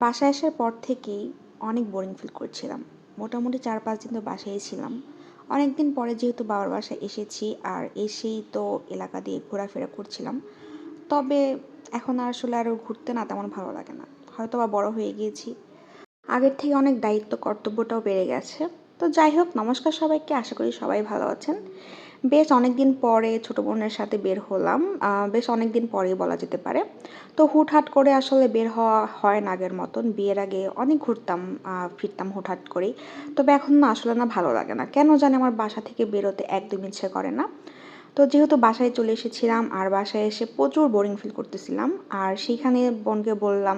বাসায় আসার পর থেকেই অনেক বোরিং ফিল করছিলাম। মোটামুটি চার পাঁচ দিন তো বাসায় ছিলাম। অনেক দিন পরে যেহেতু বাবার বাসায় এসেছি আর এসেই তো এলাকা দিয়ে ঘোরাফেরা করছিলাম, তবে এখন আর আসলে আরও ঘুরতে না তেমন ভালো লাগে না। হয়তো বা বড় হয়ে গিয়েছি। আগের থেকে অনেক দায়িত্ব কর্তব্যটাও বেড়ে গেছে। তো যাই হোক, নমস্কার সবাইকে। আশা করি সবাই ভালো আছেন। বেশ অনেক দিন পরে ছোটো বোনের সাথে বের হলাম। বেশ অনেক দিন পরেই বলা যেতে পারে। তো হুটহাট করে আসলে বের হওয়া হয় না আগের মতন। বিয়ের আগে অনেক ঘুরতাম ফিরতাম হুটহাট করেই। তবে এখন না, আসলে না ভালো লাগে না। কেন জানি আমার বাসা থেকে বেরোতে একদম ইচ্ছে করে না। তো যেহেতু বাসায় চলে এসেছিলাম আর বাসায় এসে প্রচুর বোরিং ফিল করতেছিলাম, আর সেইখানে বোনকে বললাম,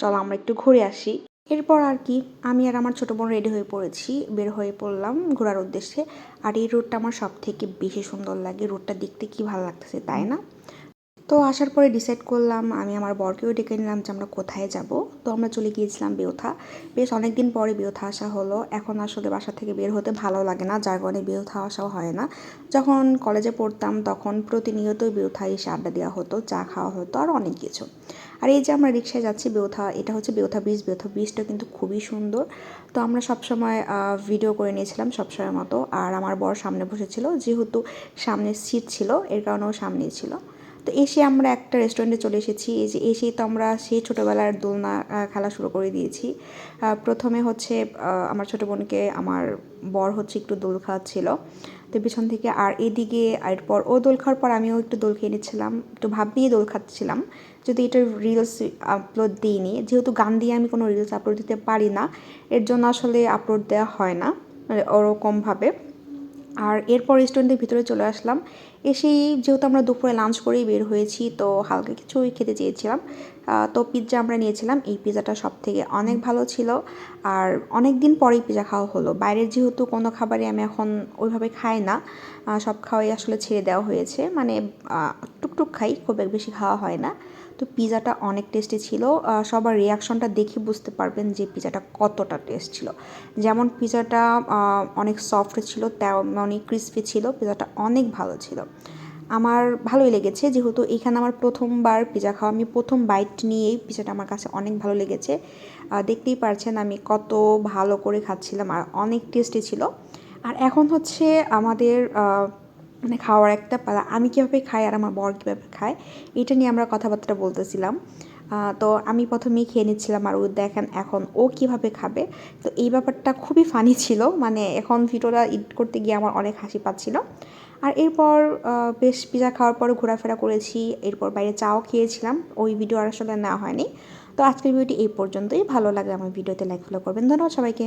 চলো আমরা একটু ঘুরে আসি। এরপর আর কি, আমি আর আমার ছোটো বোন রেডি হয়ে পড়েছি, বের হয়ে পড়লাম ঘোরার উদ্দেশ্যে। আর এই রোডটা আমার সব থেকে বেশি সুন্দর লাগে রোডটা দেখতে কি ভালো লাগতেছে তাই না? তো আসার পরে ডিসাইড করলাম, আমি আমার বরকেও ডেকে নিলাম যে আমরা কোথায় যাব। তো আমরা চলে গিয়েছিলাম বেউথা বেশ অনেক দিন পরে বেউথা আসা হলো। এখন আসলে বাসা থেকে বের হতে ভালো লাগে না, যার কারণে বেউথা আসাও হয় না। যখন কলেজে পড়তাম তখন প্রতিনিয়তই বেউথা এসে আড্ডা দেওয়া হতো, চা খাওয়া হতো আর অনেক কিছু। আর এই যে আমরা রিক্সায় যাচ্ছি বেউথা এটা হচ্ছে বেউথা ব্রিজ বেউথা ব্রিজটা কিন্তু খুবই সুন্দর। তো আমরা সবসময় ভিডিও করে নিয়েছিলাম সবসময় মতো। আর আমার বর সামনে বসেছিল, যেহেতু সামনে সিট ছিল, এর কারণেও সামনেই ছিল। তো এসে আমরা একটা রেস্টুরেন্টে চলে এসেছি। এই যে এসেই তো আমরা সেই ছোটোবেলার দোলনা খেলা শুরু করে দিয়েছি। প্রথমে হচ্ছে আমার ছোটো বোনকে আমার বর হচ্ছে একটু দোল খাওয়াচ্ছিল। তো পিছন থেকে আর এদিকে এরপর ও দোল খাওয়ার পর আমিও একটু দোল খেয়ে নিচ্ছিলাম, একটু ভাব নিয়ে দোল খাচ্ছিলাম। যদি এটা রিলস আপলোড দিইনি, যেহেতু গান দিয়ে আমি কোনো রিলস আপলোড দিতে পারি না, এর জন্য আসলে আপলোড দেওয়া হয় না মানে ওরকমভাবে। আর এরপর রেস্টুরেন্টের ভিতরে চলে আসলাম। এসেই যেহেতু আমরা দুপুরে লাঞ্চ করেই বের হয়েছি, তো হালকা কিছুই খেতে চেয়েছিলাম। তো পিৎজা আমরা নিয়েছিলাম। এই পিৎজাটা সব থেকে অনেক ভালো ছিল। আর অনেক দিন পরেই পিৎজা খাওয়া হলো। বাইরের যেহেতু কোনো খাবারই আমি এখন ওইভাবে খাই না। সব খাওয়াই আসলে ছেড়ে দেওয়া হয়েছে। মানে টুকটুক খাই, খুব এক বেশি খাওয়া হয় না। তো পিজাটা অনেক টেস্টি ছিল। সবার রিয়াকশনটা দেখে বুঝতে পারবেন যে পিজাটা কতটা টেস্ট ছিল। যেমন পিজাটা অনেক সফট ছিল, তেমনই ক্রিসপি ছিল। পিজাটা অনেক ভালো ছিল। আমার ভালোই লেগেছে। যেহেতু এখানে আমার প্রথমবার পিজা খাওয়া, আমি প্রথম বাইট নিয়েই পিজাটা আমার কাছে অনেক ভালো লেগেছে। দেখতেই পারছেন আমি কত ভালো করে খাচ্ছিলাম আর অনেক টেস্টি ছিল। আর এখন হচ্ছে আমাদের মানে খাওয়ার একটা পালা, আমি কীভাবে খাই আর আমার বর কীভাবে খায়, এটা নিয়ে আমরা কথাবার্তা বলতেছিলাম। তো আমি প্রথমেই খেয়ে নিচ্ছিলাম আর ও দেখেন এখন ও কীভাবে খাবে। তো এই ব্যাপারটা খুবই ফানি ছিল মানে এখন ভিডিওটা ইড করতে গিয়ে আমার অনেক হাসি পাচ্ছিল। আর এরপর বেশ পিজা খাওয়ার পর ঘোরাফেরা করেছি। এরপর বাইরে চাও খেয়েছিলাম। ওই ভিডিও আর আসলে নেওয়া হয়নি। তো আজকের ভিডিওটি এই পর্যন্তই। ভালো লাগে আমার ভিডিওতে লাইক ফলো করবেন। ধন্যবাদ সবাইকে।